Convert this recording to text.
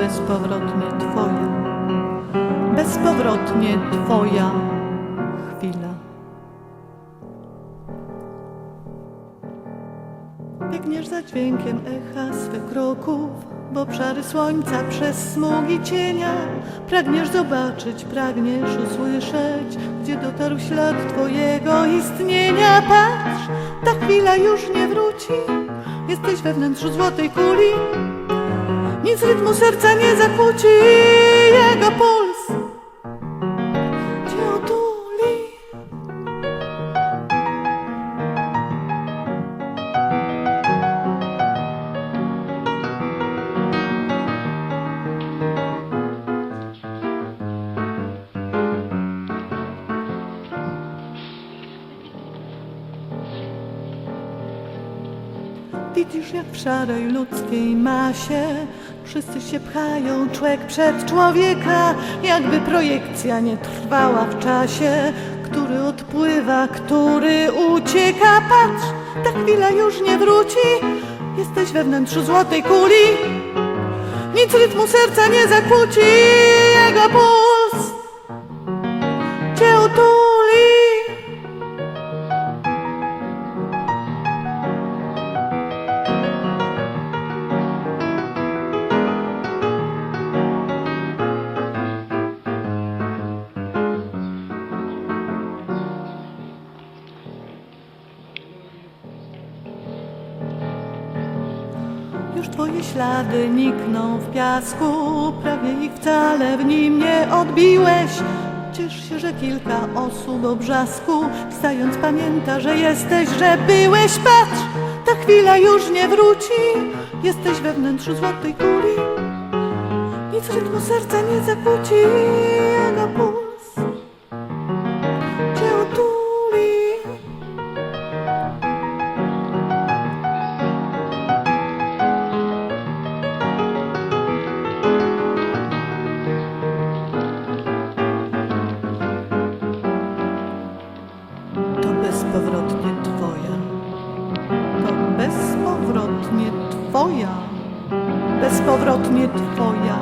bezpowrotnie Twoja, bezpowrotnie Twoja chwila. Biegniesz za dźwiękiem echa swych kroków, w obszary słońca przez smugi cienia. Pragniesz zobaczyć, pragniesz usłyszeć, gdzie dotarł ślad Twojego istnienia. Patrz, ta chwila już nie wróci, jesteś we wnętrzu złotej kuli. Nic rytmu serca nie zakłóci, jego puls Widzisz jak w szarej ludzkiej masie Wszyscy się pchają człowiek przed człowieka Jakby projekcja nie trwała w czasie Który odpływa, który ucieka. Patrz, ta chwila już nie wróci. Jesteś we wnętrzu złotej kuli. Nic rytmu serca nie zakłóci Jego puls cię Już twoje ślady nikną w piasku, prawie ich wcale w nim nie odbiłeś. Ciesz się, że kilka osób o brzasku, wstając pamięta, że jesteś, że byłeś. Patrz, ta chwila już nie wróci, jesteś we wnętrzu złotej kuli. Nic rytmu serca nie zakłóci, bezpowrotnie Twoja. To bezpowrotnie Twoja. Bezpowrotnie Twoja